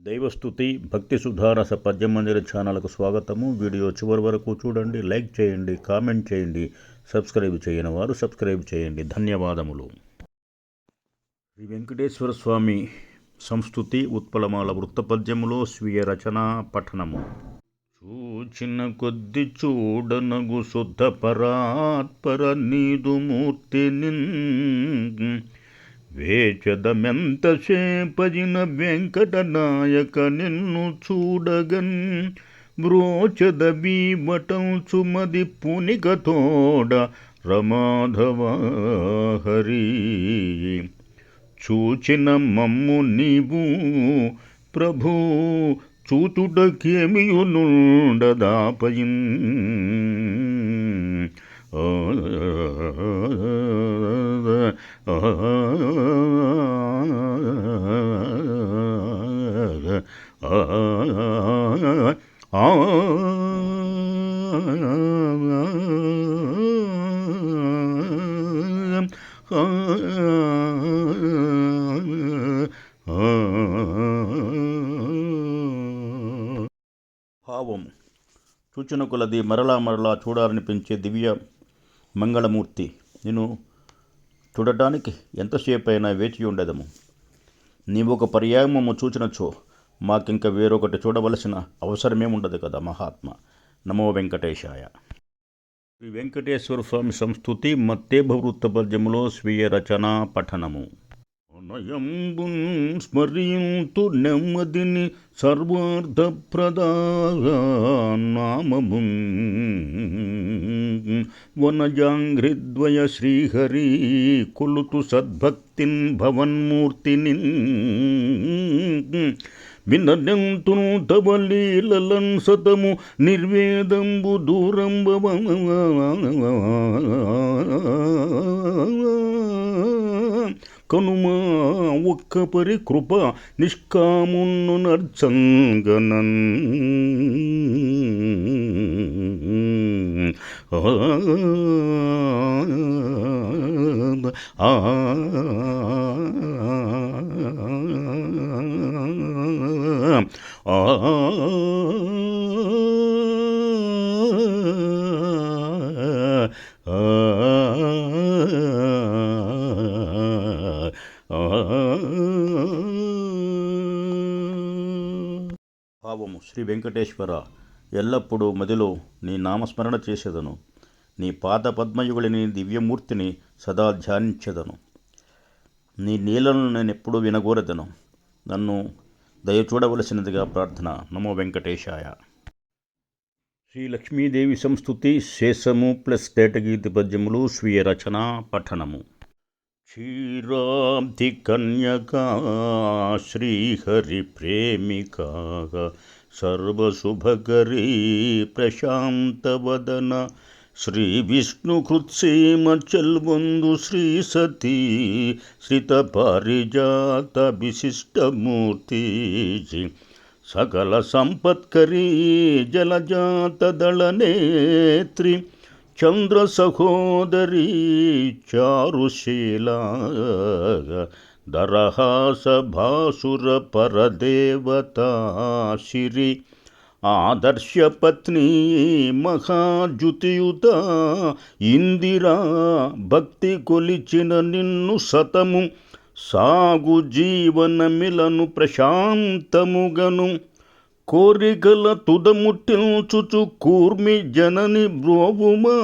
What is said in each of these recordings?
దైవస్థుతి భక్తి సుధారస పద్యమందిర ఛానల్కు స్వాగతము. వీడియో చివరి వరకు చూడండి లైక్ చేయండి కామెంట్ చేయండి సబ్స్క్రైబ్ చేయని వారు సబ్స్క్రైబ్ చేయండి. ధన్యవాదములు. శ్రీ వెంకటేశ్వర స్వామి సంస్థుతి ఉత్పలమాల వృత్తపద్యములో స్వీయ రచన పఠనము. చూచిన కొద్ది చూడనగు శుద్ధ పరాత్పర నీదు మూర్తి వేచదమెంతసేపజిన వెంకట నాయక నిన్ను చూడగన్. బ్రోచద బీబటం సుమది పునిక తోడ రమాధవ హరి. చూచిన మమ్ము నీవు ప్రభు చూతుటకేమియునుండదాపయిన్ ఆ భావం. సూచన కొలది మరలా మరలా చూడాలనిపించే దివ్య మంగళమూర్తి. నేను చూడటానికి ఎంతసేపు అయినా వేచి ఉండదము. నీవు ఒక పర్యాయమము చూచినచో మాకింక వేరొకటి చూడవలసిన అవసరమే ఉండదు కదా మహాత్మ. నమో వెంకటేశాయ. శ్రీ వెంకటేశ్వర స్వామి సంస్థుతి మత్తేభవృత్త పద్యములో స్వీయ రచన పఠనము. నయంబున్ స్మరింతు నెమ్మదిని సర్వార్థప్రదానామమున్ వనజాంఘ్రిద్వయ శ్రీహరి కొలుతు సద్భక్తిన్ భవన్మూర్తిని వినదెంతును తవ లీలలన్ సతము నిర్వేదంబు దూరంబవ కనుమా ఒక్క పరి కృప నిష్కామున్ను నర్చంగనన్ ఆ భావము శ్రీ వెంకటేశ్వర ఎల్లప్పుడూ మదిలో నీ నామస్మరణ చేసేదను. నీ పాద పద్మయుగులిని దివ్యమూర్తిని సదా ధ్యానించదను. నీ నీలను నేను ఎప్పుడూ వినగోరదను. నన్ను దయచూడవలసినదిగా ప్రార్థన. నమో వెంకటేశాయ. శ్రీ లక్ష్మీదేవి సంస్థుతి శేషము ప్లస్ తేటగీతి పద్యములు స్వీయ రచన పఠనము. क्षीराब्धिकन्यका श्रीहरिप्रेमिका सर्वशुभकरी प्रशान्तवदन श्रीविष्णुकृत्सीमचल्बन्धु श्रीसती श्रितपारिजातविशिष्टमूर्ति सकलसम्पत्करी दलने చంద్ర సహోదరి చారుశీల దరహాస భాసుర పరదేవత శిరి ఆదర్శపత్ని మహాజ్యుతియుత ఇందిరా భక్తి కొలిచిన నిన్ను సతము. సాగు జీవనమిలను ప్రశాంతముగను. కోరికల తుదముట్టించుచు కూర్మి జనని బ్రోవుమా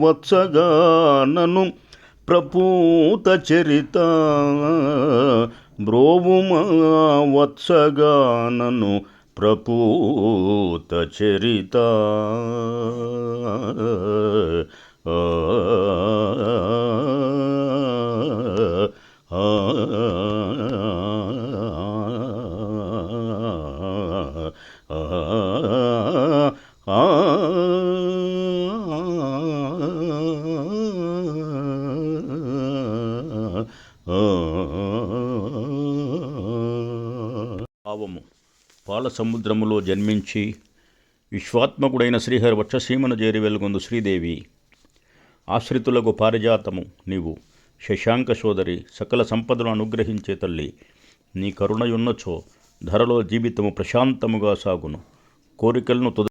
వత్సగానను ప్రపూత చరిత బ్రోవుమా వత్సగానను ప్రపూత చరిత భావము పాల సముద్రములో జన్మించి విశ్వాత్మకుడైన శ్రీహరి వక్షసీమను చేరి వెలుగొందు శ్రీదేవి. ఆశ్రితులకు పారిజాతము. నీవు శశాంక సోదరి సకల సంపదను అనుగ్రహించే తల్లి నీ కరుణయున్నచో ధరలో జీవితము ప్రశాంతముగా సాగును. కోరికలను తుద